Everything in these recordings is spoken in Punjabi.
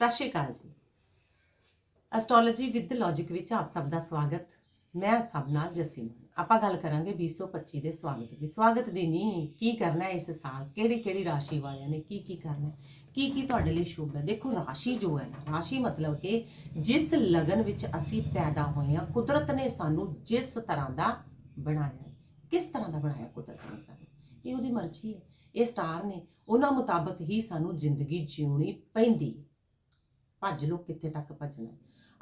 ਸਤਿ ਸ਼੍ਰੀ ਅਕਾਲ ਜੀ। ਐਸਟ੍ਰੋਲੋਜੀ ਵਿਦ ਲੌਜੀਕ ਵਿੱਚ ਆਪ ਸਭ ਦਾ ਸਵਾਗਤ। ਮੈਂ ਸਭ ਨਾਲ ਜਸੀਮ। ਆਪਾਂ ਗੱਲ ਕਰਾਂਗੇ 2025 ਦੇ ਸਵਾਗਤ ਦੀ। ਸਵਾਗਤ ਦੀ ਨਹੀਂ ਕੀ ਕਰਨਾ ਹੈ ਇਸ ਸਾਲ? ਕਿਹੜੀ ਕਿਹੜੀ ਰਾਸ਼ੀ ਵਾਲਿਆਂ ਨੇ ਕੀ ਕੀ ਕਰਨਾ ਕੀ ਕੀ ਤੁਹਾਡੇ ਲਈ ਸ਼ੁਭ ਹੈ? ਦੇਖੋ, ਰਾਸ਼ੀ ਜੋ ਹੈ ਨਾ, ਰਾਸ਼ੀ ਮਤਲਬ ਕਿ ਜਿਸ ਲਗਨ ਵਿੱਚ ਅਸੀਂ ਪੈਦਾ ਹੋਏ ਹਾਂ, ਕੁਦਰਤ ਨੇ ਸਾਨੂੰ ਜਿਸ ਤਰ੍ਹਾਂ ਦਾ ਬਣਾਇਆ ਕਿਸ ਤਰ੍ਹਾਂ ਦਾ ਬਣਾਇਆ ਕੁਦਰਤ ਨੇ ਸਾਨੂੰ? ਇਹ ਉਹਦੀ ਮਰਜ਼ੀ ਹੈ। ਇਹ ਸਟਾਰ ਨੇ। ਉਹਨਾਂ ਮੁਤਾਬਕ ਹੀ ਸਾਨੂੰ ਜ਼ਿੰਦਗੀ ਜਿਉਣੀ ਪੈਂਦੀ ਹੈ। ਭੱਜ ਲੋ ਕਿੱਥੇ ਤੱਕ ਭੱਜਣਾ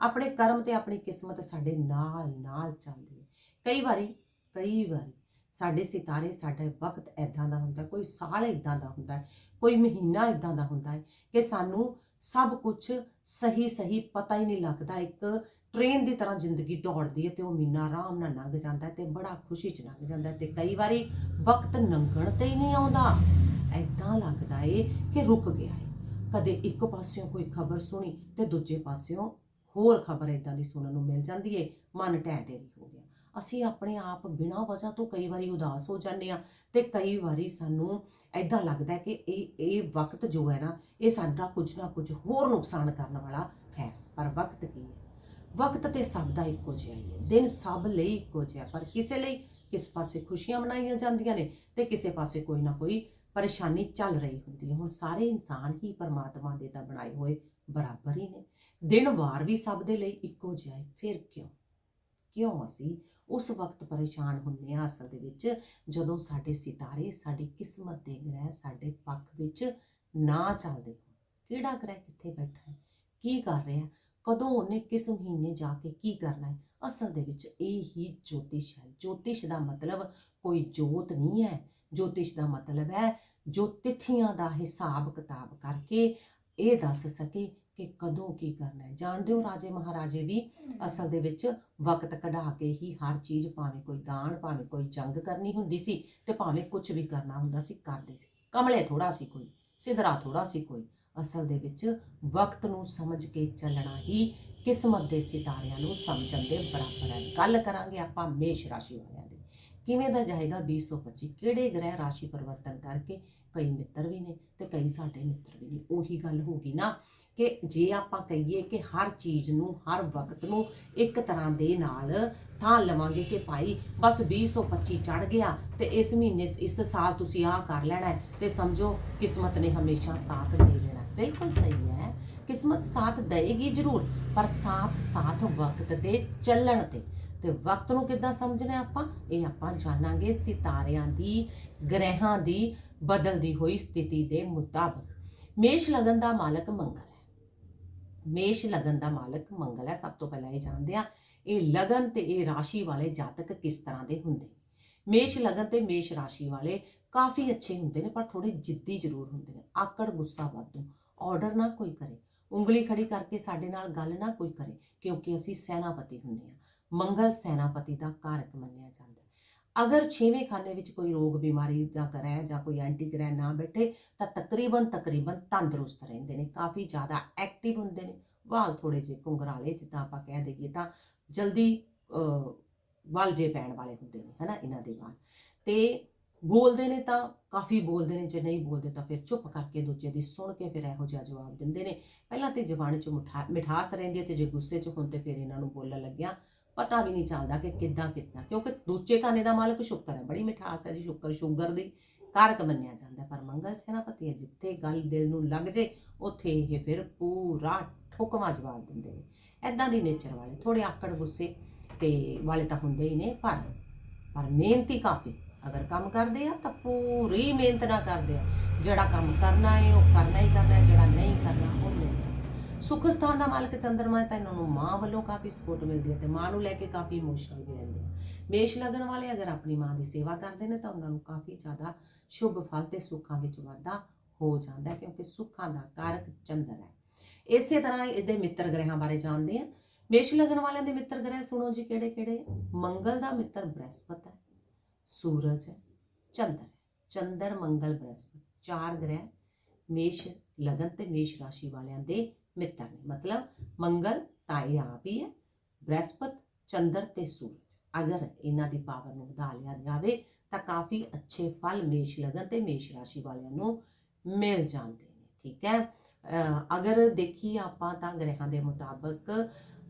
ਆਪਣੇ ਕਰਮ ਤੇ ਆਪਣੀ ਕਿਸਮਤ ਸਾਡੇ ਨਾਲ ਨਾਲ ਚੱਲਦੀ ਹੈ। ਕਈ ਵਾਰੀ ਕਈ ਵਾਰੀ ਸਾਡੇ ਸਿਤਾਰੇ, ਸਾਡਾ ਵਕਤ ਐਦਾਂ ਦਾ ਹੁੰਦਾ ਕੋਈ ਸਾਲ ਐਦਾਂ ਦਾ ਹੁੰਦਾ ਕੋਈ ਮਹੀਨਾ ਐਦਾਂ ਦਾ ਹੁੰਦਾ ਹੈ ਕਿ ਸਾਨੂੰ ਸਭ ਕੁਝ ਸਹੀ ਸਹੀ ਪਤਾ ਹੀ ਨਹੀਂ ਲੱਗਦਾ। ਇੱਕ ਟ੍ਰੇਨ ਦੀ ਤਰ੍ਹਾਂ ਜ਼ਿੰਦਗੀ ਦੌੜਦੀ ਹੈ ਤੇ ਉਹ ਮਹੀਨਾ ਆਰਾਮ ਨਾਲ ਲੰਘ ਜਾਂਦਾ ਹੈ ਤੇ ਬੜਾ ਖੁਸ਼ੀ ਚ ਲੰਘ ਜਾਂਦਾ ਹੈ ਤੇ ਕਈ ਵਾਰੀ ਵਕਤ ਲੰਘਣ ਤੇ ਹੀ ਨਹੀਂ ਆਉਂਦਾ। ਐਦਾਂ ਲੱਗਦਾ ਏ ਕਿ ਰੁਕ ਗਿਆ ਹੈ ਕਦੇ ਇੱਕ ਪਾਸਿਓਂ ਕੋਈ ਖਬਰ ਸੁਣੀ ਤੇ ਦੂਜੇ ਪਾਸਿਓਂ ਹੋਰ ਖਬਰ ਇਦਾਂ ਦੀ ਸੁਣਨ ਨੂੰ ਮਿਲ ਜਾਂਦੀ ਏ, ਮਨ ਢਹਿ ਢੇਰੀ ਹੋ ਗਿਆ। ਅਸੀਂ ਆਪਣੇ ਆਪ ਬਿਨਾਂ ਵਜ੍ਹਾ ਤੋਂ ਕਈ ਵਾਰੀ ਉਦਾਸ ਹੋ ਜਾਂਦੇ ਆ ਤੇ ਕਈ ਵਾਰੀ ਸਾਨੂੰ ਐਦਾਂ ਲੱਗਦਾ ਕਿ ਇਹ ਇਹ ਵਕਤ ਜੋ ਹੈ ਨਾ, ਇਹ ਸਾਡਾ ਕੁਝ ਨਾ ਕੁਝ ਹੋਰ ਨੁਕਸਾਨ ਕਰਨ ਵਾਲਾ ਹੈ। ਪਰ ਵਕਤ ਕੀ ਹੈ? ਵਕਤ ਤੇ ਸਭ ਦਾ ਇੱਕੋ ਜਿਹਾ ਹੀ ਹੈ। ਦਿਨ ਸਭ ਲਈ ਇੱਕੋ ਜਿਹਾ ਪਰ ਕਿਸੇ ਲਈ ਕਿਸ ਪਾਸੇ ਖੁਸ਼ੀਆਂ ਮਨਾਈਆਂ ਜਾਂਦੀਆਂ ਨੇ ਤੇ ਕਿਸੇ ਪਾਸੇ ਕੋਈ ਨਾ ਕੋਈ ਪਰੇਸ਼ਾਨੀ ਚੱਲ ਰਹੀ ਹੁੰਦੀ ਹੈ। ਹੁਣ ਸਾਰੇ ਇਨਸਾਨ ਹੀ ਪਰਮਾਤਮਾ ਦੇ ਤਾਂ ਬਣਾਏ ਹੋਏ ਬਰਾਬਰ ਹੀ ਨੇ। ਦਿਨ ਵਾਰ ਵੀ ਸਭ ਦੇ ਲਈ ਇੱਕੋ ਜਿਹਾ ਹੈ। ਫਿਰ ਕਿਉਂ? ਕਿਉਂ ਅਸੀਂ ਉਸ ਵਕਤ ਪਰੇਸ਼ਾਨ ਹੁੰਨੇ ਆ ਅਸਲ ਦੇ ਵਿੱਚ? ਜਦੋਂ ਸਾਡੇ ਸਿਤਾਰੇ, ਸਾਡੀ ਕਿਸਮਤ ਦੇ ਗ੍ਰਹਿ ਸਾਡੇ ਪੱਖ ਵਿੱਚ ਨਾ ਚੱਲਦੇ ਹੋਣ। ਕਿਹੜਾ ਗ੍ਰਹਿ ਕਿੱਥੇ ਬੈਠਾ ਹੈ? ਕੀ ਕਰ ਰਿਹਾ? ਕਦੋਂ ਉਹਨੇ, ਕਿਸ ਮਹੀਨੇ ਜਾ ਕੇ ਕੀ ਕਰਨਾ ਹੈ? ਅਸਲ ਦੇ ਵਿੱਚ ਇਹ ਹੀ ਜੋਤਿਸ਼ ਹੈ। ਜੋਤਿਸ਼ ਦਾ ਮਤਲਬ ਕੋਈ ਜੋਤ ਨਹੀਂ ਹੈ। ਜੋਤਿਸ਼ ਦਾ ਮਤਲਬ ਹੈ ਜੋ ਤਿਥੀਆਂ ਦਾ ਹਿਸਾਬ ਕਿਤਾਬ ਕਰਕੇ ਇਹ ਦੱਸ ਸਕੇ ਕਿ ਕਦੋਂ ਕੀ ਕਰਨਾ ਹੈ। ਜਾਣਦੇ ਹੋ ਰਾਜੇ ਮਹਾਰਾਜੇ ਵੀ ਅਸਲ ਦੇ ਵਿੱਚ ਵਕਤ ਕਢਾ ਕੇ ਹੀ ਹਰ ਚੀਜ਼ ਭਾਵੇਂ ਕੋਈ ਦਾਨ, ਭਾਵੇਂ ਕੋਈ ਜੰਗ ਕਰਨੀ ਹੁੰਦੀ ਸੀ ਤੇ ਭਾਵੇਂ ਕੁਝ ਵੀ ਕਰਨਾ ਹੁੰਦਾ ਸੀ, ਕਰਦੇ ਸੀ। ਕਮਲੇ ਥੋੜਾ ਸੀ ਕੋਈ, ਸਿਧਰਾ ਥੋੜਾ ਸੀ ਕੋਈ। ਅਸਲ ਦੇ ਵਿੱਚ ਵਕਤ ਨੂੰ ਸਮਝ ਕੇ ਚੱਲਣਾ ਹੀ ਕਿਸਮਤ ਦੇ ਸਿਤਾਰਿਆਂ ਨੂੰ ਸਮਝਣ ਦੇ ਬਰਾਬਰ ਹੈ। ਗੱਲ ਕਰਾਂਗੇ ਆਪਾਂ ਮੇਸ਼ ਰਾਸ਼ੀ ਵਾਲਿਆਂ ਦੀ। ਕਿਵੇਂ ਦਾ ਜਾਏਗਾ 2025 ਕਿਹੜੇ ਗ੍ਰਹਿ ਰਾਸ਼ੀ ਪਰਿਵਰਤਨ ਕਰਕੇ? ਕਈ ਮਿੱਤਰ ਵੀ ਨੇ ਤੇ ਕਈ ਸਾਡੇ ਮਿੱਤਰ ਵੀ ਨੇ। ਉਹੀ ਗੱਲ ਹੋ ਗਈ ਨਾ ਕਿ ਜੇ ਆਪਾਂ ਕਹੀਏ ਕਿ ਹਰ ਚੀਜ਼ ਨੂੰ, ਹਰ ਵਕਤ ਨੂੰ ਇੱਕ ਤਰ੍ਹਾਂ ਦੇ ਨਾਲ ਥਾਂ ਲਵਾਂਗੇ ਕਿ ਭਾਈ ਬਸ 2025 ਚੜ ਗਿਆ ਤੇ ਇਸ ਮਹੀਨੇ, ਇਸ ਸਾਲ ਤੁਸੀਂ ਆਹ ਕਰ ਲੈਣਾ ਤੇ ਸਮਝੋ ਕਿਸਮਤ ਨੇ ਹਮੇਸ਼ਾ ਸਾਥ ਦੇ ਦੇਣਾ। ਬਿਲਕੁਲ ਸਹੀ ਹੈ। ਕਿਸਮਤ ਸਾਥ ਦੇਏਗੀ ਜ਼ਰੂਰ, ਪਰ ਸਾਥ ਸਾਥ ਵਕਤ ਤੇ ਚੱਲਣ ਤੇ। ਤੇ ਵਕਤ ਨੂੰ ਕਿੱਦਾਂ ਸਮਝਣਾ ਆਪਾਂ? ਇਹ ਆਪਾਂ ਜਾਣਾਂਗੇ ਸਿਤਾਰਿਆਂ ਦੀ, ਗ੍ਰਹਿਾਂ ਦੀ, ਬਦਲਦੀ ਹੋਈ ਸਥਿਤੀ ਦੇ ਮੁਤਾਬਕ। ਮੇਸ਼ ਲਗਨ ਦਾ ਮਾਲਕ ਮੰਗਲ ਹੈ। ਮੇਸ਼ ਲਗਨ ਦਾ ਮਾਲਕ ਮੰਗਲ ਹੈ। ਸਭ ਤੋਂ ਪਹਿਲਾਂ ਇਹ ਜਾਣਦੇ ਆ ਇਹ ਲਗਨ ਤੇ ਇਹ ਰਾਸ਼ੀ ਵਾਲੇ ਜਾਤਕ ਕਿਸ ਤਰ੍ਹਾਂ ਦੇ ਹੁੰਦੇ? ਮੇਸ਼ ਲਗਨ ਤੇ ਮੇਸ਼ ਰਾਸ਼ੀ ਵਾਲੇ ਕਾਫੀ ਅੱਛੇ ਹੁੰਦੇ ਨੇ, ਪਰ ਥੋੜੇ ਜਿੱਦੀ ਜ਼ਰੂਰ ਹੁੰਦੇ ਨੇ। ਆਕੜ, ਗੁੱਸਾ ਵਾਧੂ। ਆਰਡਰ ਨਾ ਕੋਈ ਕਰੇ। ਉਂਗਲੀ ਖੜੀ ਕਰਕੇ ਸਾਡੇ ਨਾਲ ਗੱਲ ਨਾ ਕੋਈ ਕਰੇ, ਕਿਉਂਕਿ ਅਸੀਂ ਸੈਨਾਪਤੀ ਹੁੰਦੇ ਆ ਮੰਗਲ ਸੈਨਾਪਤੀ ਦਾ ਕਾਰਕ ਮੰਨਿਆ ਜਾਂਦਾ ਹੈ। ਅਗਰ ਛੇਵੇਂ ਖਾਨੇ ਵਿੱਚ ਕੋਈ ਰੋਗ ਬਿਮਾਰੀ ਜਾਂ ਗ੍ਰਹਿ ਜਾਂ ਕੋਈ ਐਂਟੀ ਗ੍ਰਹਿ ਨਾ ਬੈਠੇ ਤਾਂ ਤਕਰੀਬਨ ਤਕਰੀਬਨ ਤੰਦਰੁਸਤ ਰਹਿੰਦੇ ਨੇ ਕਾਫੀ ਜ਼ਿਆਦਾ ਐਕਟਿਵ ਹੁੰਦੇ ਨੇ। ਵਾਲ ਥੋੜੇ ਜਿਹੇ ਘੁੰਗਰਾਲੇ ਜਿੱਦਾਂ ਆਪਾਂ ਕਹਿ ਦਈਏ ਤਾਂ ਜਲਦੀ ਅਹ, ਵਾਲ ਜੇ ਪੈਣ ਵਾਲੇ ਹੁੰਦੇ ਨੇ ਹਨਾ ਇਹਨਾਂ ਦੇ ਵਾਲ। ਤੇ ਬੋਲਦੇ ਨੇ ਤਾਂ ਕਾਫੀ ਬੋਲਦੇ ਨੇ ਜੇ ਨਹੀਂ ਬੋਲਦੇ ਤਾਂ ਫਿਰ ਚੁੱਪ ਕਰਕੇ ਦੂਜੇ ਦੀ ਸੁਣ ਕੇ ਫਿਰ ਇਹੋ ਜਿਹਾ ਜਵਾਬ ਦਿੰਦੇ ਨੇ। ਪਹਿਲਾਂ ਤੇ ਜ਼ਬਾਨ 'ਚ ਮਿਠਾ ਮਿਠਾਸ ਰਹਿੰਦੀ ਹੈ ਤੇ ਜੇ ਗੁੱਸੇ 'ਚ ਹੁਣ ਤੇ ਫਿਰ ਇਹਨਾਂ ਨੂੰ ਬੋਲਣ ਲੱਗਿਆ ਪਤਾ ਵੀ ਨਹੀਂ ਚੱਲਦਾ ਕਿ ਕਿੱਦਾਂ ਕਿੱਦਾਂ ਕਿਉਂਕਿ ਦੂਜੇ ਖਾਨੇ ਦਾ ਮਾਲਕ ਸ਼ੁਕਰ ਹੈ। ਬੜੀ ਮਿਠਾਸ ਹੈ ਜੀ, ਸ਼ੁਕਰ। ਸ਼ੂਗਰ ਦੀ ਕਾਰਕ ਮੰਨਿਆ ਜਾਂਦਾ ਪਰ ਮੰਗਲ ਸੈਨਾਪਤੀ ਹੈ, ਜਿੱਥੇ ਗੱਲ ਦਿਲ ਨੂੰ ਲੱਗ ਜੇ, ਉੱਥੇ ਇਹ ਫਿਰ ਪੂਰਾ ਠੋਕਵਾ ਜਵਾਬ ਦਿੰਦੇ ਨੇ। ਐਦਾਂ ਦੀ ਨੇਚਰ ਵਾਲੇ ਥੋੜੇ ਆਕੜ ਗੁੱਸੇ ਤੇ ਵਾਲੇ ਤਾਂ ਹੁੰਦੇ ਹੀ ਨੇ, ਪਰ ਪਰ ਮਿਹਨਤੀ ਕਾਫੀ। ਅਗਰ ਕੰਮ ਕਰਦੇ ਆ, ਤਾਂ ਪੂਰੀ ਮਿਹਨਤ ਨਾਲ ਕਰਦੇ ਆ। ਜਿਹੜਾ ਕੰਮ ਕਰਨਾ ਹੈ, ਉਹ ਕਰਨਾ ਹੀ ਕਰਨਾ ਜਿਹੜਾ ਨਹੀਂ ਕਰਨਾ, ਉਹ ਨਹੀਂ ਸੁੱਖ ਸਥਾਨ ਦਾ ਮਾਲਕ ਚੰਦਰਮਾ ਹੈ ਤਾਂ ਇਹਨਾਂ ਨੂੰ ਮਾਂ ਵੱਲੋਂ ਕਾਫੀ ਸਪੋਰਟ ਮਿਲਦੀ ਹੈ ਤੇ ਮਾਂ ਨੂੰ ਲੈ ਕੇ ਕਾਫੀ ਇਮੋਸ਼ਨਲ ਵੀ ਰਹਿੰਦੇ ਆ। ਮੇਸ਼ ਲਗਨ ਵਾਲੇ ਅਗਰ ਆਪਣੀ ਮਾਂ ਦੀ ਸੇਵਾ ਕਰਦੇ ਨੇ ਤਾਂ ਉਹਨਾਂ ਨੂੰ ਕਾਫੀ ਜ਼ਿਆਦਾ ਸ਼ੁਭ ਫਲ ਤੇ ਸੁੱਖਾਂ ਵਿੱਚ ਵਾਧਾ ਹੋ ਜਾਂਦਾ ਕਿਉਂਕਿ ਸੁੱਖਾਂ ਦਾ ਕਾਰਕ ਚੰਦਰ ਹੈ। ਇਸੇ ਤਰ੍ਹਾਂ ਇਹਦੇ ਮਿੱਤਰ ਗ੍ਰਹਿਾਂ ਬਾਰੇ ਜਾਣਦੇ ਹਾਂ ਮੇਸ਼ ਲਗਨ ਵਾਲਿਆਂ ਦੇ ਮਿੱਤਰ ਗ੍ਰਹਿ ਸੁਣੋ ਜੀ ਕਿਹੜੇ ਕਿਹੜੇ ਮੰਗਲ ਦਾ ਮਿੱਤਰ ਬ੍ਰਹਸਪਤ ਹੈ, ਸੂਰਜ ਹੈ, ਚੰਦਰ ਹੈ। ਚੰਦਰ, ਮੰਗਲ, ਬ੍ਰਹਸਪਤ। ਚਾਰ ਗ੍ਰਹਿ, ਮੇਸ਼ ਲਗਨ ਤੇ ਮੇਸ਼ ਰਾਸ਼ੀ ਵਾਲਿਆਂ ਦੇ ਮਿੱਤਰ ਨੇ। ਮਤਲਬ ਮੰਗਲ ਤਾਂ ਇਹ ਆਪ ਹੀ ਹੈ, ਬ੍ਰਹਿਸਪਤ, ਚੰਦਰ ਤੇ ਸੂਰਜ। ਅਗਰ ਇਹਨਾਂ ਦੀ ਪਾਵਰ ਨੂੰ ਵਧਾ ਲਿਆ ਜਾਵੇ, ਤਾਂ ਕਾਫੀ ਅੱਛੇ ਫਲ ਮੇਸ਼ ਲਗਨ ਤੇ ਮੇਸ਼ ਰਾਸ਼ੀ ਵਾਲਿਆਂ ਨੂੰ ਮਿਲ ਜਾਂਦੇ ਨੇ, ਠੀਕ ਹੈ? ਅਗਰ ਦੇਖੀਏ ਆਪਾਂ ਤਾਂ ਗ੍ਰਹਿਾਂ ਦੇ ਮੁਤਾਬਕ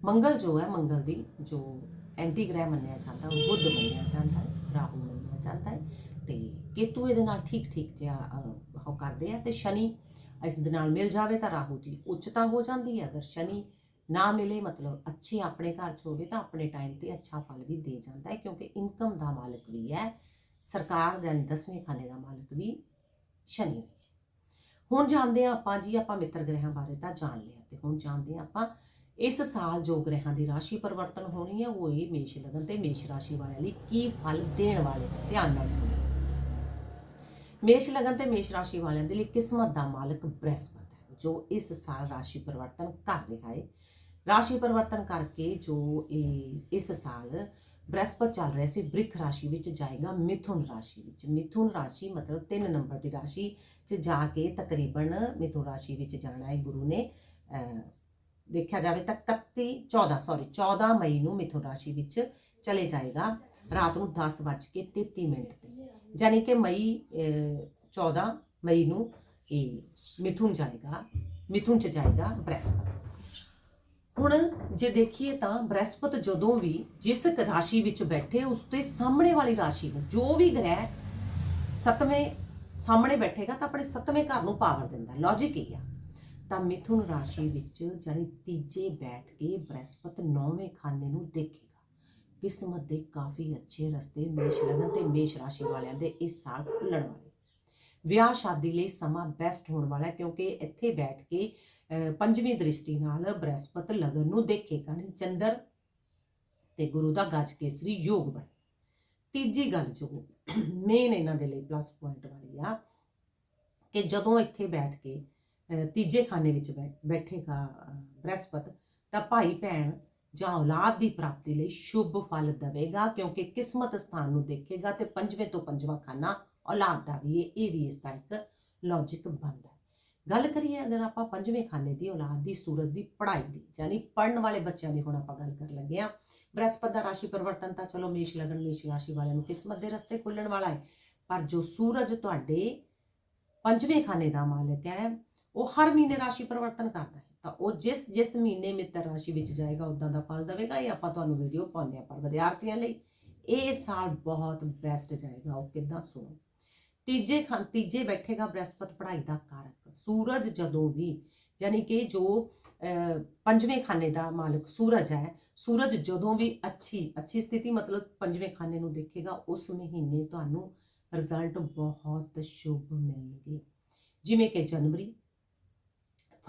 ਮੰਗਲ ਜੋ ਹੈ, ਮੰਗਲ ਦੀ ਜੋ ਐਂਟੀ ਗ੍ਰਹਿ ਮੰਨਿਆ ਜਾਂਦਾ, ਉਹ ਬੁੱਧ ਮੰਨਿਆ ਜਾਂਦਾ ਹੈ, ਰਾਹੂ ਮੰਨਿਆ ਜਾਂਦਾ ਹੈ ਤੇ ਕੇਤੂ ਇਹਦੇ ਨਾਲ ਠੀਕ ਠੀਕ ਜਿਹਾ ਉਹ ਕਰਦੇ ਆ ਤੇ ਸ਼ਨੀ ਇਸ ਦੇ ਨਾਲ ਮਿਲ ਜਾਵੇ ਤਾਂ ਰਾਹੂ ਦੀ ਉੱਚਤਾ ਹੋ ਜਾਂਦੀ ਹੈ। ਅਗਰ ਸ਼ਨੀ ਨਾ ਮਿਲੇ, ਮਤਲਬ ਅੱਛੇ ਆਪਣੇ ਘਰ ਚ ਹੋਵੇ ਤਾਂ ਆਪਣੇ ਟਾਈਮ ਤੇ ਅੱਛਾ ਫਲ ਵੀ ਦੇ ਜਾਂਦਾ ਹੈ ਕਿਉਂਕਿ ਇਨਕਮ ਦਾ ਮਾਲਕ ਵੀ ਹੈ। ਸਰਕਾਰ ਦਾ ਦਸਵੇਂ ਖਾਨੇ ਦਾ ਮਾਲਕ ਵੀ ਸ਼ਨੀ ਹੈ। ਹੁਣ ਜਾਣਦੇ ਹਾਂ ਆਪਾਂ ਜੀ, ਆਪਾਂ ਮਿੱਤਰ ਗ੍ਰਹਿਾਂ ਬਾਰੇ ਤਾਂ ਜਾਣ ਲਿਆ ਤੇ ਹੁਣ ਜਾਣਦੇ ਹਾਂ ਆਪਾਂ ਇਸ ਸਾਲ ਜੋ ਗ੍ਰਹਿਾਂ ਦੀ ਰਾਸ਼ੀ ਪਰਿਵਰਤਨ ਹੋਣੀ ਹੈ, ਉਹ ਇਹ ਮੇਸ਼ ਲਗਨ ਤੇ ਮੇਸ਼ ਰਾਸ਼ੀ ਵਾਲਿਆਂ ਲਈ ਕੀ ਫਲ ਦੇਣ ਵਾਲੇ ਨੇ। ਧਿਆਨ ਨਾਲ ਸੁਣੋ। ਮੇਸ਼ ਲਗਨ ਤੇ ਮੇਸ਼ ਰਾਸ਼ੀ ਵਾਲਿਆਂ ਦੇ ਲਈ ਕਿਸਮਤ ਦਾ ਮਾਲਕ ਬ੍ਰਹਸਪਤ ਹੈ, ਜੋ ਇਸ ਸਾਲ ਰਾਸ਼ੀ ਪਰਿਵਰਤਨ ਕਰ ਰਿਹਾ ਹੈ। ਰਾਸ਼ੀ ਪਰਿਵਰਤਨ ਕਰਕੇ ਜੋ ਇਹ ਇਸ ਸਾਲ ਬ੍ਰਹਿਸਪਤ ਚੱਲ ਰਿਹਾ ਸੀ, ਬ੍ਰਿਖ ਰਾਸ਼ੀ ਵਿੱਚ ਜਾਏਗਾ, ਮਿਥੁਨ ਰਾਸ਼ੀ ਵਿੱਚ। ਮਿਥੁਨ ਰਾਸ਼ੀ ਮਤਲਬ 3 ਨੰਬਰ ਦੀ ਰਾਸ਼ੀ 'ਚ ਜਾ ਕੇ ਤਕਰੀਬਨ ਮਿਥੁਨ ਰਾਸ਼ੀ ਵਿੱਚ ਜਾਣਾ ਹੈ ਗੁਰੂ ਨੇ। ਦੇਖਿਆ ਜਾਵੇ ਤਾਂ 31 14 ਸੌਰੀ 14 ਮਈ ਨੂੰ ਮਿਥੁਨ ਰਾਸ਼ੀ ਵਿੱਚ ਚਲੇ ਜਾਏਗਾ। ਰਾਤ ਨੂੰ 10:33 ਮਿੰਟ ਤੇ। ਯਾਨੀ ਕਿ ਮਈ ਅਹ, 14 ਮਈ ਨੂੰ ਇਹ ਮਿਥੁਨ ਜਾਏਗਾ ਮਿਥੁਨ ਚ ਜਾਏਗਾ ਬ੍ਰਹਸਪਤ। ਹੁਣ ਜੇ ਦੇਖੀਏ ਤਾਂ ਬ੍ਰਹਿਸਪਤ ਜਦੋਂ ਵੀ ਜਿਸ ਰਾਸ਼ੀ ਵਿੱਚ ਬੈਠੇ ਉਸ ਤੇ ਸਾਹਮਣੇ ਵਾਲੀ ਰਾਸ਼ੀ ਨੂੰ ਜੋ ਵੀ ਗ੍ਰਹਿ ਸੱਤਵੇਂ ਸਾਹਮਣੇ ਬੈਠੇਗਾ ਤਾਂ ਆਪਣੇ ਸੱਤਵੇਂ ਘਰ ਨੂੰ ਪਾਵਰ ਦਿੰਦਾ। ਲੌਜੀਕ ਇਹ ਆ। ਤਾਂ ਮਿਥੁਨ ਰਾਸ਼ੀ ਵਿੱਚ ਜਾਨੀ ਤੀਜੇ ਬੈਠ ਕੇ ਬ੍ਰਹਿਸਪਤ ਨੌਵੇਂ ਖਾਨੇ ਨੂੰ ਦੇਖੇ। ਕਿਸਮਤ ਦੇ ਕਾਫੀ ਅੱਛੇ ਰਸਤੇ ਮੇਸ਼ ਲਗਨ ਤੇ ਮੇਸ਼ ਰਾਸ਼ੀ ਵਾਲਿਆਂ ਦੇ ਇਸ ਸਾਲ ਖੁੱਲਣ ਵਾਲੇ। ਵਿਆਹ ਸ਼ਾਦੀ ਲਈ ਸਮਾਂ ਬੈਸਟ ਹੋਣ ਵਾਲਾ ਕਿਉਂਕਿ ਇੱਥੇ ਬੈਠ ਕੇ ਪੰਜਵੀਂ ਦ੍ਰਿਸ਼ਟੀ ਨਾਲ ਬ੍ਰਹਸਪਤ ਲਗਨ ਨੂੰ ਦੇਖੇਗਾ ਨਹੀਂ ਚੰਦਰ ਤੇ ਗੁਰੂ ਦਾ ਗੱਜ ਕੇਸਰੀ ਯੋਗ ਬਣ। ਤੀਜੀ ਗੱਲ ਜੋ ਮੇਨ ਇਹਨਾਂ ਦੇ ਲਈ ਪਲੱਸ ਪੁਆਇੰਟ ਵਾਲੀ ਆ ਕਿ ਜਦੋਂ ਇੱਥੇ ਬੈਠ ਕੇ ਤੀਜੇ ਖਾਨੇ ਵਿੱਚ ਬੈ- ਬੈਠੇਗਾ ਅਹ, ਬ੍ਰਹਸਪਤ ਤਾਂ ਭਾਈ ਭੈਣ ਜਾਂ ਔਲਾਦ ਦੀ ਪ੍ਰਾਪਤੀ ਲਈ ਸ਼ੁਭ ਫਲ ਦੇਵੇਗਾ, ਕਿਉਂਕਿ ਕਿਸਮਤ ਸਥਾਨ ਨੂੰ ਦੇਖੇਗਾ ਤੇ ਪੰਜਵੇਂ ਤੋਂ ਪੰਜਵਾਂ ਖਾਨਾ ਔਲਾਦ ਦਾ ਵੀ ਹੈ ਇਹ ਵੀ ਇਸ ਦਾ ਇੱਕ ਲੌਜੀਕ ਬਣਦਾ ਹੈ। ਗੱਲ ਕਰੀਏ ਅਗਰ ਆਪਾਂ ਪੰਜਵੇਂ ਖਾਨੇ ਦੀ, ਔਲਾਦ ਦੀ, ਸੂਰਜ ਦੀ, ਪੜ੍ਹਾਈ ਦੀ, ਯਾਨੀ ਪੜਨ ਵਾਲੇ ਬੱਚਿਆਂ ਦੀ ਹੁਣ ਆਪਾਂ ਗੱਲ ਕਰਨ ਲੱਗੇ ਆ ਬ੍ਰਹਸਪਤ ਦਾ ਰਾਸ਼ੀ ਪਰਿਵਰਤਨ ਤਾਂ ਚਲੋ ਮੇਸ਼ ਲਗਨ, ਮੇਸ਼ ਰਾਸ਼ੀ ਵਾਲਿਆਂ ਨੂੰ ਕਿਸਮਤ ਦੇ ਰਸਤੇ ਖੁੱਲਣ ਵਾਲਾ ਹੈ, ਪਰ ਜੋ ਸੂਰਜ ਤੁਹਾਡੇ ਪੰਜਵੇਂ ਖਾਨੇ ਦਾ ਮਾਲਕ ਹੈ ਉਹ ਹਰ ਮਹੀਨੇ ਰਾਸ਼ੀ ਪਰਿਵਰਤਨ ਕਰਦਾ ਹੈ। ਤਾਂ ਉਹ ਜਿਸ ਜਿਸ ਮਹੀਨੇ ਮਿੱਤਰ ਰਾਸ਼ੀ ਵਿੱਚ ਜਾਏਗਾ, ਉਦਾਂ ਦਾ ਫਲ ਦੇਵੇਗਾ। ਇਹ ਆਪਾਂ ਤੁਹਾਨੂੰ ਵੀਡੀਓ ਪਾਉਂਦੇ ਆ ਪਰ ਵਿਦਿਆਰਥੀਆਂ ਲਈ। ਇਹ ਸਾਲ ਬਹੁਤ ਬੈਸਟ ਜਾਏਗਾ। ਉਹ ਕਿੱਦਾਂ ਸੁਣੋ? ਤੀਜੇ ਖਾਨ ਤੀਜੇ ਬੈਠੇਗਾ ਬ੍ਰਹਸਪਤ ਪੜ੍ਹਾਈ ਦਾ ਕਾਰਕ। ਸੂਰਜ ਜਦੋਂ ਵੀ, ਯਾਨੀ ਕਿ ਜੋ ਪੰਜਵੇਂ ਖਾਨੇ ਦਾ ਮਾਲਕ ਸੂਰਜ ਹੈ, ਸੂਰਜ ਜਦੋਂ ਵੀ ਅੱਛੀ ਅੱਛੀ ਸਥਿਤੀ ਮਤਲਬ ਪੰਜਵੇਂ ਖਾਨੇ ਨੂੰ ਦੇਖੇਗਾ, ਉਸ ਮਹੀਨੇ ਤੁਹਾਨੂੰ ਰਿਜ਼ਲਟ ਬਹੁਤ ਸ਼ੁਭ ਮਿਲਣਗੇ। ਜਿਵੇਂ ਕਿ ਜਨਵਰੀ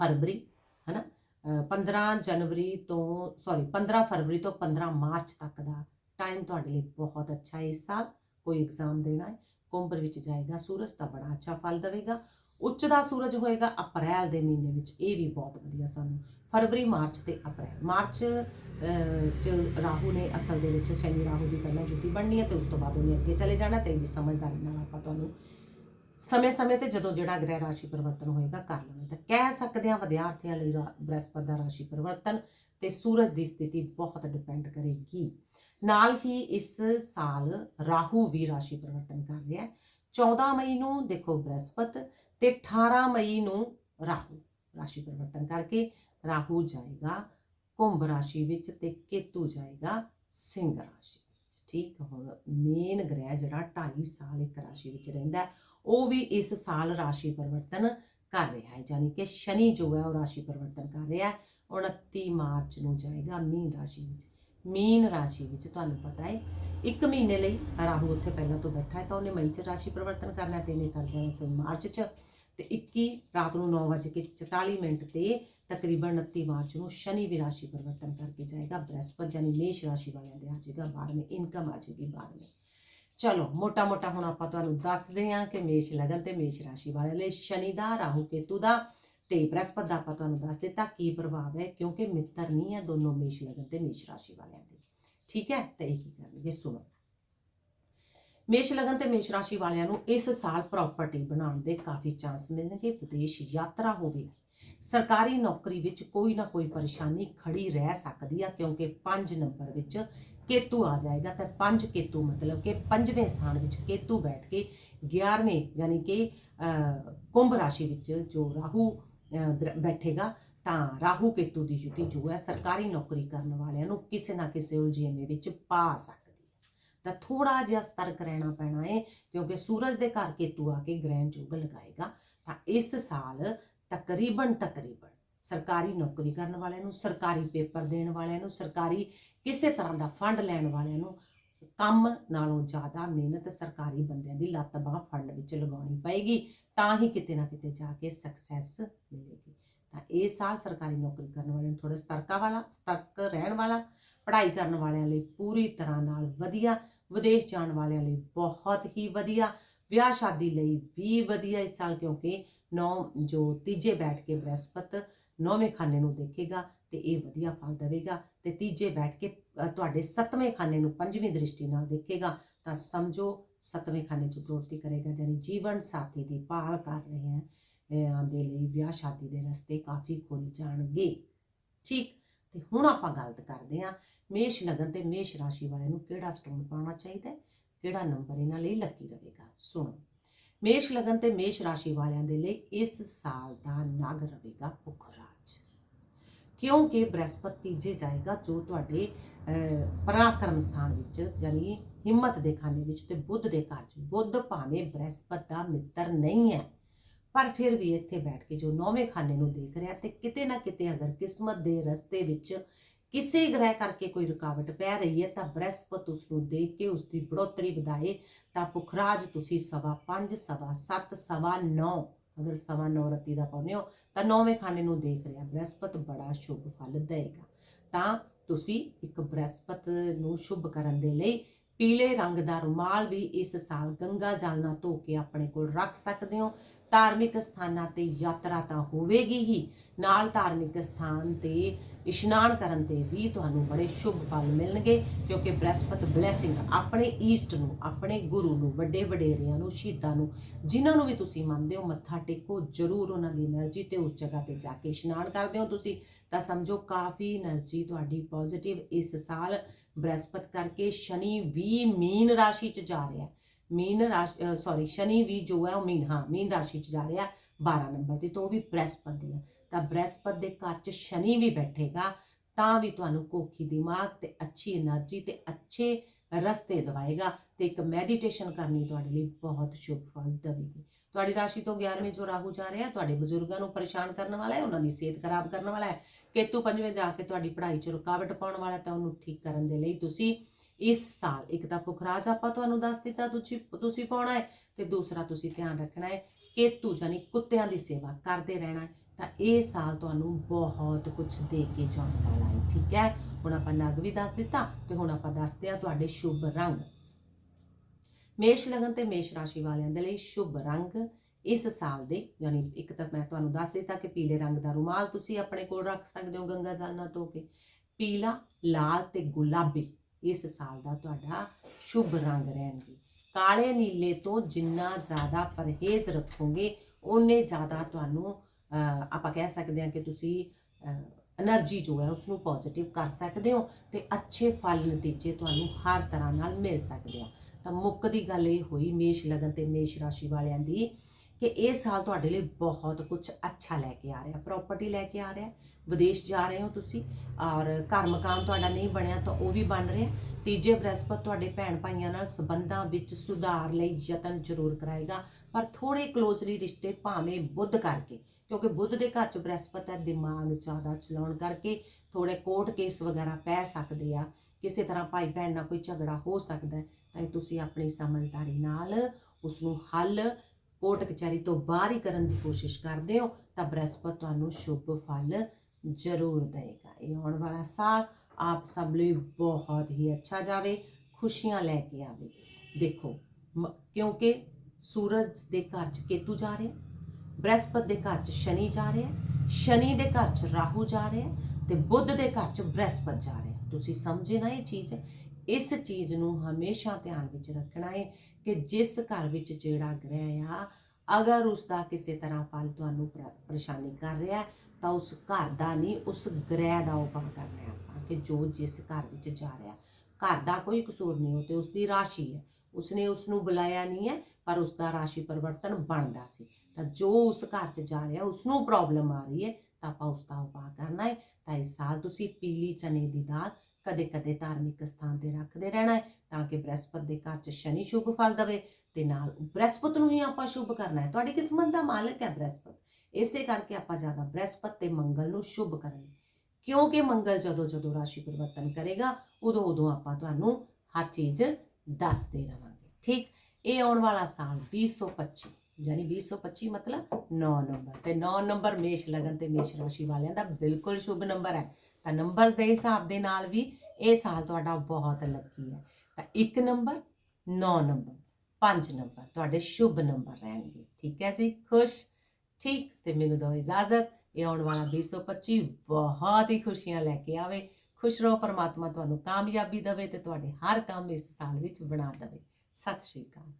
ਫਰਵਰੀ, ਹਨਾ? ਅਹ 15 ਜਨਵਰੀ ਤੋਂ ਸੌਰੀ 15 ਫਰਵਰੀ ਤੋਂ 15 ਮਾਰਚ ਤੱਕ ਦਾ ਟਾਈਮ ਤੁਹਾਡੇ ਲਈ ਬਹੁਤ ਅੱਛਾ ਹੈ। ਇਸ ਸਾਲ ਕੋਈ ਐਗਜ਼ਾਮ ਦੇਣਾ ਹੈ, ਕੁੰਭ ਵਿੱਚ ਜਾਏਗਾ, ਸੂਰਜ ਤਾਂ ਬੜਾ ਅੱਛਾ ਫਲ ਦੇਵੇਗਾ। ਉੱਚ ਦਾ ਸੂਰਜ ਹੋਏਗਾ, ਅਪ੍ਰੈਲ ਦੇ ਮਹੀਨੇ ਵਿੱਚ, ਇਹ ਵੀ ਬਹੁਤ ਵਧੀਆ ਸਾਨੂੰ। ਫਰਵਰੀ, ਮਾਰਚ ਤੇ ਅਪ੍ਰੈਲ। ਮਾਰਚ ਚ ਰਾਹੂ ਨੇ ਅਸਲ ਦੇ ਵਿੱਚ, ਸ਼ਨੀ ਰਾਹੂ ਦੀ ਪਹਿਲਾਂ ਜੁੱਤੀ ਬਣਨੀ ਹੈ ਤੇ ਉਸ ਤੋਂ ਬਾਅਦ ਉਹਨੇ ਅੱਗੇ ਚਲੇ ਜਾਣਾ ਤੇ ਇਹ ਵੀ ਸਮਝਦਾਰੀ ਨਾਲ ਆਪਾਂ ਤੁਹਾਨੂੰ ਸਮੇਂ-ਸਮੇਂ ਤੇ ਜਦੋਂ ਜਿਹੜਾ ਗ੍ਰਹਿ ਰਾਸ਼ੀ ਪਰਿਵਰਤਨ ਹੋਏਗਾ, ਕਰ ਲਵਾਂਗੇ ਤਾਂ ਕਹਿ ਸਕਦੇ ਹਾਂ ਵਿਦਿਆਰਥੀਆਂ ਲਈ ਰਾ- ਬ੍ਰਹਸਪਤ ਦਾ ਰਾਸ਼ੀ ਪਰਿਵਰਤਨ ਤੇ ਸੂਰਜ ਦੀ ਸਥਿਤੀ ਬਹੁਤ ਡਿਪੈਂਡ ਕਰੇਗੀ। ਨਾਲ ਹੀ ਇਸ ਸਾਲ ਰਾਹੂ ਵੀ ਰਾਸ਼ੀ ਪਰਿਵਰਤਨ ਕਰ ਰਿਹਾ ਹੈ। 14 ਮਈ ਨੂੰ ਦੇਖੋ ਬ੍ਰਹਸਪਤ ਤੇ 18 ਮਈ ਨੂੰ ਰਾਹੂ ਰਾਸ਼ੀ ਪਰਿਵਰਤਨ ਕਰਕੇ ਰਾਹੂ ਜਾਏਗਾ, ਕੁੰਭ ਰਾਸ਼ੀ ਵਿੱਚ ਤੇ ਕੇਤੂ ਜਾਏਗਾ ਸਿੰਘ ਰਾਸ਼ੀ ਵਿੱਚ। ਠੀਕ ਹੁਣ ਮੇਨ ਗ੍ਰਹਿ ਜਿਹੜਾ 2.5 ਸਾਲ ਇੱਕ ਰਾਸ਼ੀ ਵਿੱਚ ਰਹਿੰਦਾ ਉਹ ਵੀ ਇਸ ਸਾਲ ਰਾਸ਼ੀ ਪਰਿਵਰਤਨ ਕਰ ਰਿਹਾ ਹੈ। ਯਾਨੀ ਕਿ ਸ਼ਨੀ ਜੋ ਹੈ ਉਹ ਰਾਸ਼ੀ ਪਰਿਵਰਤਨ ਕਰ ਰਿਹਾ ਹੈ। 29 ਮਾਰਚ ਨੂੰ ਜਾਏਗਾ ਮੀਨ ਰਾਸ਼ੀ ਵਿੱਚ। ਮੀਨ ਰਾਸ਼ੀ ਵਿੱਚ ਤੁਹਾਨੂੰ ਪਤਾ ਹੈ, ਇੱਕ ਮਹੀਨੇ ਲਈ ਰਾਹੂ ਉੱਥੇ ਪਹਿਲਾਂ ਤੋਂ ਬੈਠਾ ਹੈ ਤਾਂ ਉਹਨੇ ਮਈ ਚ ਰਾਸ਼ੀ ਪਰਿਵਰਤਨ ਕਰਨਾ ਹੈ ਤੇ ਇਹਨੇ ਕਰ ਜਾਣਾ ਸੀ ਮਾਰਚ ਚ। ਤੇ 21 ਰਾਤ ਨੂੰ 9:44 ਮਿੰਟ ਤੇ ਤਕਰੀਬਨ 29 ਮਾਰਚ ਨੂੰ ਸ਼ਨੀ ਵੀ ਰਾਸ਼ੀ ਪਰਿਵਰਤਨ ਕਰਕੇ ਜਾਏਗਾ। ਬ੍ਰਹਸਪਤ ਯਾਨੀ ਮੇਸ਼ ਰਾਸ਼ੀ ਵਾਲਿਆਂ ਦੇ ਆ ਜਾਏਗਾ ਬਾਅਦ ਵਿੱਚ ਇਨਕਮ ਆ ਜਾਏਗੀ ਬਾਅਦ ਵਿੱਚ ਚਲੋ ਮੋਟਾ ਮੋਟਾ ਹੁਣ ਆਪਾਂ ਤੁਹਾਨੂੰ ਦੱਸਦੇ ਹਾਂ ਕਿ ਮੇਸ਼ ਲਗਨ ਤੇ ਮੇਸ਼ ਰਾਸ਼ੀ ਵਾਲਿਆਂ ਲਈ ਸ਼ਨੀ ਦਾ, ਰਾਹੂ ਕੇਤੂ ਦਾ ਤੇ ਬ੍ਰਹਸਪਤ ਦਾ ਆਪਾਂ ਤੁਹਾਨੂੰ ਦੱਸ ਦਿੱਤਾ ਕੀ ਪ੍ਰਭਾਵ ਹੈ, ਕਿਉਂਕਿ ਮਿੱਤਰ ਨਹੀਂ ਹੈ ਦੋਨੋਂ ਮੇਸ਼ ਲਗਨ ਤੇ ਮੇਸ਼ ਰਾਸ਼ੀ ਵਾਲਿਆਂ ਦੇ। ਠੀਕ ਹੈ? ਤੇ ਇਹ ਕੀ ਕਰਨਗੇ ਸੁਣੋ। ਮੇਸ਼ ਲਗਨ ਤੇ ਮੇਸ਼ ਰਾਸ਼ੀ ਵਾਲਿਆਂ ਨੂੰ ਇਸ ਸਾਲ ਪ੍ਰਾਪਰਟੀ ਬਣਾਉਣ ਦੇ ਕਾਫੀ ਚਾਂਸ ਮਿਲਣਗੇ, ਵਿਦੇਸ਼ ਯਾਤਰਾ ਹੋਵੇਗੀ ਸਰਕਾਰੀ ਨੌਕਰੀ ਵਿੱਚ ਕੋਈ ਨਾ ਕੋਈ ਪਰੇਸ਼ਾਨੀ ਖੜੀ ਰਹਿ ਸਕਦੀ ਆ, ਕਿਉਂਕਿ 5 ਨੰਬਰ ਵਿੱਚ ਕੇਤੂ ਆ ਜਾਏਗਾ ਤਾਂ ਪੰਜ ਕੇਤੂ ਮਤਲਬ ਕਿ ਪੰਜਵੇਂ ਸਥਾਨ ਵਿੱਚ ਕੇਤੂ ਬੈਠ ਕੇ 11ਵੇਂ ਯਾਨੀ ਕਿ ਕੁੰਭ ਰਾਸ਼ੀ ਵਿੱਚ ਜੋ ਰਾਹੂ ਅਹ, ਬੈਠੇਗਾ ਤਾਂ ਰਾਹੂ ਕੇਤੂ ਦੀ ਯੁਤੀ ਜੋ ਹੈ ਸਰਕਾਰੀ ਨੌਕਰੀ ਕਰਨ ਵਾਲਿਆਂ ਨੂੰ ਕਿਸੇ ਨਾ ਕਿਸੇ ਉਲਝੇਵੇਂ ਵਿੱਚ ਪਾ ਸਕਦੀ ਹੈ। ਤਾਂ ਥੋੜਾ ਜਿਹਾ ਸਤਰਕ ਰਹਿਣਾ ਪੈਣਾ ਹੈ ਕਿਉਂਕਿ ਸੂਰਜ ਦੇ ਘਰ ਕੇਤੂ ਆ ਕੇ ਗ੍ਰਹਿਣ ਯੁੱਗ ਲਗਾਏਗਾ ਤਾਂ ਇਸ ਸਾਲ ਤਕਰੀਬਨ ਤਕਰੀਬਨ ਸਰਕਾਰੀ ਨੌਕਰੀ ਕਰਨ ਵਾਲਿਆਂ ਨੂੰ ਸਰਕਾਰੀ ਪੇਪਰ ਦੇਣ ਵਾਲਿਆਂ ਨੂੰ ਸਰਕਾਰੀ ਕਿਸੇ ਤਰ੍ਹਾਂ ਦਾ ਫੰਡ ਲੈਣ ਵਾਲਿਆਂ ਨੂੰ ਕੰਮ ਨਾਲੋਂ ਜ਼ਿਆਦਾ ਮਿਹਨਤ ਸਰਕਾਰੀ ਬੰਦਿਆਂ ਦੀ ਲੱਤ ਬਾਂਹ ਫੰਡ ਵਿੱਚ ਲਗਾਉਣੀ ਪਏਗੀ, ਤਾਂ ਹੀ ਕਿਤੇ ਨਾ ਕਿਤੇ ਜਾ ਕੇ ਸਕਸੈਸ ਮਿਲੇਗੀ। ਤਾਂ ਇਹ ਸਾਲ ਸਰਕਾਰੀ ਨੌਕਰੀ ਕਰਨ ਵਾਲਿਆਂ ਨੂੰ ਥੋੜਾ ਸਤਰਕਾ ਵਾਲਾ, ਸਤਰਕ ਰਹਿਣ ਵਾਲਾ, ਪੜ੍ਹਾਈ ਕਰਨ ਵਾਲਿਆਂ ਲਈ ਪੂਰੀ ਤਰ੍ਹਾਂ ਨਾਲ ਵਧੀਆ, ਵਿਦੇਸ਼ ਜਾਣ ਵਾਲਿਆਂ ਲਈ ਬਹੁਤ ਹੀ ਵਧੀਆ, ਵਿਆਹ ਸ਼ਾਦੀ ਲਈ ਵੀ ਵਧੀਆ ਇਸ ਸਾਲ ਕਿਉਂਕਿ ਨੌ ਜੋ ਤੀਜੇ ਬੈਠ ਕੇ ਬ੍ਰਹਸਪਤ ਨੌਵੇਂ ਖਾਨੇ ਨੂੰ ਦੇਖੇਗਾ ਤੇ ਇਹ ਵਧੀਆ ਫਲ ਦੇਵੇਗਾ। ਤੇ ਤੀਜੇ ਬੈਠ ਕੇ ਤੁਹਾਡੇ ਸੱਤਵੇਂ ਖਾਨੇ ਨੂੰ ਪੰਜਵੀਂ ਦ੍ਰਿਸ਼ਟੀ ਨਾਲ ਦੇਖੇਗਾ, ਤਾਂ ਸਮਝੋ ਸੱਤਵੇਂ ਖਾਨੇ 'ਚ ਪ੍ਰੋਤੀ ਕਰੇਗਾ ਜਾਨੀ ਜੀਵਨ ਸਾਥੀ ਦੀ ਭਾਲ ਕਰ ਰਹੇ ਹੈ। ਦੇ ਲਈ ਵਿਆਹ ਸ਼ਾਦੀ ਦੇ ਰਸਤੇ ਕਾਫੀ ਖੁੱਲ ਜਾਣਗੇ। ਠੀਕ? ਤੇ ਹੁਣ ਆਪਾਂ ਗੱਲ ਕਰਦੇ ਹਾਂ, ਮੇਸ਼ ਲਗਨ ਤੇ ਮੇਸ਼ ਰਾਸ਼ੀ ਵਾਲਿਆਂ ਨੂੰ ਕਿਹੜਾ ਸਟੋਨ ਪਾਉਣਾ ਚਾਹੀਦਾ ਹੈ? ਕਿਹੜਾ ਨੰਬਰ ਇਹਨਾਂ ਲਈ ਲੱਕੀ ਰਹੇਗਾ? ਸੁਣੋ। ਮੇਸ਼ ਲਗਨ ਤੇ ਮੇਸ਼ ਰਾਸ਼ੀ ਵਾਲਿਆਂ ਦੇ ਲਈ ਇਸ ਸਾਲ ਦਾ ਨਾਗ ਰਹੇਗਾ ਪੁਖਰਾਜ ਕਿਉਂਕਿ ਬ੍ਰਹਸਪਤ ਤੀਜੇ ਜਾਏਗਾ ਜੋ ਤੁਹਾਡੇ ਅਹ, ਪਰਾਕਰਮ ਸਥਾਨ ਵਿੱਚ ਯਾਨੀ ਹਿੰਮਤ ਦੇ ਖਾਨੇ ਵਿੱਚ ਤੇ ਬੁੱਧ ਦੇ ਘਰ 'ਚ। ਬੁੱਧ ਭਾਵੇਂ ਬ੍ਰਹਸਪਤ ਦਾ ਮਿੱਤਰ ਨਹੀਂ ਹੈ ਪਰ ਫਿਰ ਵੀ ਇੱਥੇ ਬੈਠ ਕੇ ਜੋ ਨੌਵੇਂ ਖਾਨੇ ਨੂੰ ਦੇਖ ਰਿਹਾ ਤੇ ਕਿਤੇ ਨਾ ਕਿਤੇ ਅਗਰ ਕਿਸਮਤ ਦੇ ਰਸਤੇ ਵਿੱਚ ਕਿਸੇ ਗ੍ਰਹਿ ਕਰਕੇ ਕੋਈ ਰੁਕਾਵਟ ਪੈ ਰਹੀ ਹੈ ਤਾਂ ਬ੍ਰਹਸਪਤ ਉਸ ਨੂੰ ਦੇਖ ਕੇ ਉਸ ਦੀ ਬੜੋਤਰੀ ਵਧਾਏ ਤਾਂ ਪੁਖਰਾਜ ਤੁਸੀਂ ਸਵਾ 5 ਸਵਾ 7 ਸਵਾ 9 ਅਗਰ ਸਵਾ 9 ਰਤੀ ਦਾ ਪਾਉਂਦੇ ਹੋ, ਤਾਂ ਨੌਵੇਂ ਖਾਨੇ ਨੂੰ ਦੇਖ ਰਿਹਾ। ਬ੍ਰਹਸਪਤ ਬੜਾ ਸ਼ੁਭ ਫਲ ਦੇਗਾ। ਤਾਂ ਤੁਸੀਂ ਇੱਕ ਬ੍ਰਹਸਪਤ ਨੂੰ ਸ਼ੁਭ ਕਰਨ ਦੇ ਲਈ ਪੀਲੇ ਰੰਗ ਦਾ ਰੁਮਾਲ ਵੀ ਇਸ ਸਾਲ ਗੰਗਾ ਜਲ ਨਾਲ ਧੋ ਕੇ ਆਪਣੇ ਕੋਲ ਰੱਖ ਸਕਦੇ ਹੋ। ਧਾਰਮਿਕ ਸਥਾਨਾਂ ਤੇ ਯਾਤਰਾ ਤਾਂ ਹੋਵੇਗੀ ਹੀ। ਨਾਲ ਧਾਰਮਿਕ ਸਥਾਨ ਤੇ ਇਸ਼ਨਾਨ ਕਰਨ ਤੇ ਵੀ ਤੁਹਾਨੂੰ ਬੜੇ ਸ਼ੁਭ ਫਲ ਮਿਲਣਗੇ, ਕਿਉਂਕਿ ਬ੍ਰੈਸਪਤ ਬਲੇਸਿੰਗ ਆਪਣੇ ਈਸਟ ਨੂੰ, ਆਪਣੇ ਗੁਰੂ ਨੂੰ, ਵੱਡੇ ਵਡੇਰਿਆਂ ਨੂੰ, ਸ਼ਹੀਦਾਂ ਨੂੰ, ਜਿਨ੍ਹਾਂ ਨੂੰ ਵੀ ਤੁਸੀਂ ਮੰਨਦੇ ਹੋ, ਮੱਥਾ ਟੇਕੋ, ਜ਼ਰੂਰ ਉਹਨਾਂ ਦੀ એનર્ਜੀ ਤੇ ਉਸ ਜਗ੍ਹਾ ਤੇ ਜਾ ਕੇ ਇਸ਼ਨਾਨ ਕਰਦੇ ਹੋ ਤੁਸੀਂ। ਤਾਂ ਸਮਝੋ, ਕਾਫੀ એનર્ਜੀ ਤੁਹਾਡੀ ਪੋਜ਼ਿਟਿਵ ਇਸ ਸਾਲ ਬ੍ਰਹਿਸਪਤ ਕਰਕੇ ਸ਼ਨੀ ਵੀ ਮੀਨ ਰਾਸ਼ੀ 'ਚ ਜਾ ਰਿਹਾ। ਮੀਨ ਰਾਸ਼ੀ ਸੌਰੀ ਸ਼ਨੀ ਵੀ ਜੋ ਹੈ ਉਹ ਮੀਨ, ਹਾਂ, ਮੀਨ ਰਾਸ਼ੀ 'ਚ ਜਾ ਰਿਹਾ 12 ਨੰਬਰ ਤੇ, ਤੋਂ ਵੀ ਬ੍ਰਹਿਸਪਤ ਦੇ ਤਾਂ ਬ੍ਰਹਿਸਪਤ ਦੇ ਘਰ 'ਚ ਸ਼ਨੀ ਵੀ ਬੈਠੇਗਾ, ਤਾਂ ਵੀ ਤੁਹਾਨੂੰ ਕੋਖੀ ਦਿਮਾਗ ਤੇ ਅੱਛੀ એનર્ਜੀ ਤੇ ਅੱਛੇ ਰਸਤੇ ਦਵਾਏਗਾ ਤੇ ਇੱਕ ਮੈਡੀਟੇਸ਼ਨ ਕਰਨੀ ਤੁਹਾਡੇ ਲਈ ਬਹੁਤ ਸ਼ੁਭ ਫਲ ਦੇਵੇਗੀ। ਤੁਹਾਡੀ ਰਾਸ਼ੀ ਤੋਂ 11ਵੇਂ ਜੋ ਰਾਹੂ ਜਾ ਰਿਹਾ, ਤੁਹਾਡੇ ਬਜ਼ੁਰਗਾਂ ਨੂੰ ਪਰੇਸ਼ਾਨ ਕਰਨ ਵਾਲਾ ਹੈ, ਉਹਨਾਂ ਦੀ ਸਿਹਤ ਖਰਾਬ ਕਰਨ ਵਾਲਾ ਹੈ ਕੇਤੂ ਪੰਜਵੇਂ ਜਾ ਕੇ ਤੁਹਾਡੀ ਪੜ੍ਹਾਈ 'ਚ ਰੁਕਾਵਟ ਪਾਉਣ ਵਾਲਾ ਤਾਂ ਉਹਨੂੰ ਠੀਕ ਕਰਨ ਦੇ ਲਈ ਤੁਸੀਂ ਇਸ ਸਾਲ, ਇੱਕ ਤਾਂ ਪੁਖਰਾਜ ਆਪਾਂ ਤੁਹਾਨੂੰ ਦੱਸ ਦਿੱਤਾ ਤੁਸੀਂ ਤੁਸੀਂ ਪਾਉਣਾ ਹੈ ਤੇ ਦੂਸਰਾ ਤੁਸੀਂ ਧਿਆਨ ਰੱਖਣਾ ਹੈ ਕੇਤੂ ਜਾਨੀ ਕੁੱਤਿਆਂ ਦੀ ਸੇਵਾ ਕਰਦੇ ਰਹਿਣਾ ਹੈ। ਤਾਂ ਇਹ ਸਾਲ ਤੁਹਾਨੂੰ ਬਹੁਤ ਕੁਝ ਦੇ ਕੇ ਜਾਣ ਵਾਲਾ ਹੈ, ਠੀਕ ਹੈ? ਹੁਣ ਆਪਾਂ ਨਗ ਵੀ ਦੱਸ ਦਿੱਤਾ ਤੇ ਹੁਣ ਆਪਾਂ ਦੱਸਦੇ ਹਾਂ ਤੁਹਾਡੇ ਸ਼ੁਭ ਰੰਗ। ਮੇਸ਼ ਲਗਨ ਤੇ ਮੇਸ਼ ਰਾਸ਼ੀ ਵਾਲਿਆਂ ਦੇ ਲਈ ਸ਼ੁਭ ਰੰਗ ਇਸ ਸਾਲ ਦੇ, ਯਾਨੀ ਇੱਕ ਤਾਂ ਮੈਂ ਤੁਹਾਨੂੰ ਦੱਸ ਦਿੱਤਾ ਕਿ ਪੀਲੇ ਰੰਗ ਦਾ ਰੁਮਾਲ ਤੁਸੀਂ ਆਪਣੇ ਕੋਲ ਰੱਖ ਸਕਦੇ ਹੋ ਗੰਗਾ ਜਲ ਨਾਲ ਧੋ ਕੇ। ਪੀਲਾ, ਲਾਲ ਤੇ ਗੁਲਾਬੀ ਇਸ ਸਾਲ ਦਾ ਤੁਹਾਡਾ ਸ਼ੁਭ ਰੰਗ ਰਹਿਣਗੇ। ਕਾਲੇ, ਨੀਲੇ ਤੋਂ ਜਿੰਨਾ ਜ਼ਿਆਦਾ ਪਰਹੇਜ਼ ਰੱਖੋਗੇ ਉਹਨੇ ਜ਼ਿਆਦਾ ਤੁਹਾਨੂੰ ਆਪਾਂ ਕਹਿ ਸਕਦੇ ਹਾਂ ਕਿ ਤੁਸੀਂ એનર્ਜੀ ਜੋ ਹੈ ਉਸ ਨੂੰ ਪੋਜ਼ਿਟਿਵ ਕਰ ਸਕਦੇ ਹੋ ਤੇ ਅੱਛੇ ਫਲ ਨਤੀਜੇ ਤੁਹਾਨੂੰ ਹਰ ਤਰ੍ਹਾਂ ਨਾਲ ਮਿਲ ਸਕਦੇ ਆ। ਤਾਂ ਮੁੱਕ ਦੀ ਗੱਲ ਇਹ ਹੋਈ ਮੇਸ਼ ਲਗਨ ਤੇ ਮੇਸ਼ ਰਾਸ਼ੀ ਵਾਲਿਆਂ ਦੀ ਕਿ ਇਹ ਸਾਲ ਤੁਹਾਡੇ ਲਈ ਬਹੁਤ ਕੁਝ ਅੱਛਾ ਲੈ ਕੇ ਆ ਰਿਹਾ ਪ੍ਰਾਪਰਟੀ ਲੈ ਕੇ ਆ ਰਿਹਾ, ਵਿਦੇਸ਼ ਜਾ ਰਹੇ ਹੋ ਤੁਸੀਂ ਔਰ ਘਰ ਮਕਾਨ ਤੁਹਾਡਾ ਨਹੀਂ ਬਣਿਆ ਤਾਂ ਉਹ ਵੀ ਬਣ ਰਿਹਾ, ਤੀਜੇ ਬ੍ਰਹਸਪਤ ਤੁਹਾਡੇ ਭੈਣ ਭਾਈਆਂ ਨਾਲ ਸਬੰਧਾਂ ਵਿੱਚ ਸੁਧਾਰ ਲਈ ਯਤਨ ਜ਼ਰੂਰ ਕਰਾਏਗਾ, ਪਰ ਥੋੜੇ ਕਲੋਜ਼ਲੀ ਰਿਸ਼ਤੇ ਭਾਵੇਂ ਬੁੱਧ ਕਰਕੇ, ਕਿਉਂਕਿ ਬੁੱਧ ਦੇ ਘਰ ਚ ਬ੍ਰਹਸਪਤ ਹੈ, ਦਿਮਾਗ ਜ਼ਿਆਦਾ ਚਲਾਉਣ ਕਰਕੇ ਥੋੜੇ ਕੋਰਟ ਕੇਸ ਵਗੈਰਾ ਪੈ ਸਕਦੇ ਆ, ਕਿਸੇ ਤਰ੍ਹਾਂ ਭਾਈ ਭੈਣ ਨਾਲ ਕੋਈ ਝਗੜਾ ਹੋ ਸਕਦਾ ਤਾਂ ਇਹ ਤੁਸੀਂ ਆਪਣੀ ਸਮਝਦਾਰੀ ਨਾਲ ਉਸ ਨੂੰ ਹੱਲ ਕੋਰਟ ਕਚਹਿਰੀ ਤੋਂ ਬਾਹਰ ਹੀ ਕਰਨ ਦੀ ਕੋਸ਼ਿਸ਼ ਕਰਦੇ ਹੋ, ਤਾਂ ਬ੍ਰਹਸਪਤ ਤੁਹਾਨੂੰ ਸ਼ੁਭ ਫਲ ਜ਼ਰੂਰ ਦੇਗਾ ਇਹ ਆਉਣ ਵਾਲਾ ਸਾਲ ਆਪ ਸਭ ਲਈ ਬਹੁਤ ਹੀ ਅੱਛਾ ਜਾਵੇ, ਖੁਸ਼ੀਆਂ ਲੈ ਕੇ ਆਵੇ। ਦੇਖੋ ਕਿਉਂਕਿ ਸੂਰਜ ਦੇ ਘਰ 'ਚ ਕੇਤੂ ਜਾ ਰਿਹਾ, ਬ੍ਰਹਸਪਤ ਦੇ ਘਰ 'ਚ ਸ਼ਨੀ ਜਾ ਰਿਹਾ, ਸ਼ਨੀ ਦੇ ਘਰ 'ਚ ਰਾਹੂ ਜਾ ਰਿਹਾ ਤੇ ਬੁੱਧ ਦੇ ਘਰ 'ਚ ਬ੍ਰਹਸਪਤ ਜਾ ਰਿਹਾ। ਤੁਸੀਂ ਸਮਝੇ ਨਾ ਇਹ ਚੀਜ਼? ਇਸ ਚੀਜ਼ ਨੂੰ ਹਮੇਸ਼ਾ ਧਿਆਨ ਵਿੱਚ ਰੱਖਣਾ ਹੈ ਕਿ ਜਿਸ ਘਰ ਵਿੱਚ ਜਿਹੜਾ ਗ੍ਰਹਿ ਆ, ਅਗਰ ਉਸ ਦਾ ਕਿਸੇ ਤਰ੍ਹਾਂ ਫਲ ਤੁਹਾਨੂੰ ਪਰੇਸ਼ਾਨੀ ਕਰ ਰਿਹਾ ਤਾਂ ਉਸ ਘਰ ਦਾ ਨਹੀਂ, ਉਸ ਗ੍ਰਹਿ ਦਾ ਉਪਾਅ ਕਰਨਾ ਹੈ ਆਪਾਂ ਕਿ ਜੋ ਜਿਸ ਘਰ ਵਿੱਚ ਜਾ ਰਿਹਾ। ਘਰ ਦਾ ਕੋਈ ਕਸੂਰ ਨਹੀਂ ਹੋ ਤੇ ਉਸ ਦੀ ਰਾਸ਼ੀ ਹੈ। ਉਸਨੇ ਉਸ ਨੂੰ ਬੁਲਾਇਆ ਨਹੀਂ ਹੈ, ਪਰ ਉਸ ਦਾ ਰਾਸ਼ੀ ਪਰਿਵਰਤਨ ਬਣਦਾ ਸੀ। ਤਾਂ ਤਾਂ ਜੋ ਉਸ ਘਰ 'ਚ ਜਾ ਰਿਹਾ ਉਸ ਨੂੰ ਪ੍ਰੋਬਲਮ ਆ ਰਹੀ ਹੈ, ਤਾਂ ਆਪਾਂ ਉਸ ਦਾ ਉਪਾਅ ਕਰਨਾ ਹੈ। ਤਾਂ ਇਸ ਸਾਲ ਤੁਸੀਂ ਪੀਲੀ ਚਨੇ ਦੀ ਦਾਲ ਕਦੇ-ਕਦੇ ਧਾਰਮਿਕ ਸਥਾਨ ਤੇ ਰੱਖਦੇ ਰਹਿਣਾ ਹੈ ਤਾਂ ਕਿ ਬ੍ਰਹਿਸਪਤ ਦੇ ਘਰ 'ਚ ਸ਼ਨੀ ਸ਼ੁਭ ਫਲ ਦੇਵੇ ਤੇ ਨਾਲ ਬ੍ਰਹਿਸਪਤ ਨੂੰ ਹੀ ਆਪਾਂ ਸ਼ੁਭ ਕਰਨਾ ਹੈ। ਤੁਹਾਡੀ ਕਿਸਮਤ ਦਾ ਮਾਲਕ ਹੈ ਬ੍ਰਹਿਸਪਤ। ਇਸੇ ਕਰਕੇ ਆਪਾਂ ਜ਼ਿਆਦਾ ਬ੍ਰਹਿਸਪਤ ਤੇ ਮੰਗਲ ਨੂੰ ਸ਼ੁਭ ਕਰਾਂਗੇ। ਕਿਉਂਕਿ ਮੰਗਲ ਜਦੋਂ ਜਦੋਂ ਰਾਸ਼ੀ ਪਰਿਵਰਤਨ ਕਰੇਗਾ, ਉਦੋਂ ਉਦੋਂ ਆਪਾਂ ਤੁਹਾਨੂੰ ਹਰ ਚੀਜ਼ ਦੱਸਦੇ ਰਵਾਂਗੇ। ਠੀਕ? ਇਹ ਆਉਣ ਵਾਲਾ ਸਾਲ 2025 ਯਾਨੀ 2025 ਮਤਲਬ 9 ਨੰਬਰ। ਤੇ 9 ਨੰਬਰ ਮੇਸ਼ ਲਗਨ ਤੇ ਮੇਸ਼ ਰਾਸ਼ੀ ਵਾਲਿਆਂ ਦਾ ਬਿਲਕੁਲ ਸ਼ੁਭ ਨੰਬਰ ਹੈ। ਤਾਂ ਨੰਬਰਸ ਦੇ ਹਿਸਾਬ ਦੇ ਨਾਲ ਵੀ ਇਹ ਸਾਲ ਤੁਹਾਡਾ ਬਹੁਤ ਲੱਕੀ ਹੈ। ਤਾਂ 1 ਨੰਬਰ 9 ਨੰਬਰ 5 ਨੰਬਰ ਤੁਹਾਡੇ ਸ਼ੁਭ ਨੰਬਰ ਰਹਿਣਗੇ। ਠੀਕ ਹੈ ਜੀ? ਖੁਸ਼? ਠੀਕ? ਤੇ ਮੈਨੂੰ ਦਿਓ ਇਜਾਜ਼ਤ। ਇਹ ਆਉਣ ਵਾਲਾ 2025 ਬਹੁਤ ਹੀ ਖੁਸ਼ੀਆਂ ਲੈ ਕੇ ਆਵੇ। ਖੁਸ਼ ਰਹੋ, ਪਰਮਾਤਮਾ ਤੁਹਾਨੂੰ ਕਾਮਯਾਬੀ ਦੇਵੇ ਤੇ ਤੁਹਾਡੇ ਹਰ ਕੰਮ ਇਸ ਸਾਲ ਵਿੱਚ ਬਣਾ ਦੇਵੇ। ਸਤਿ ਸ਼੍ਰੀ ਅਕਾਲ।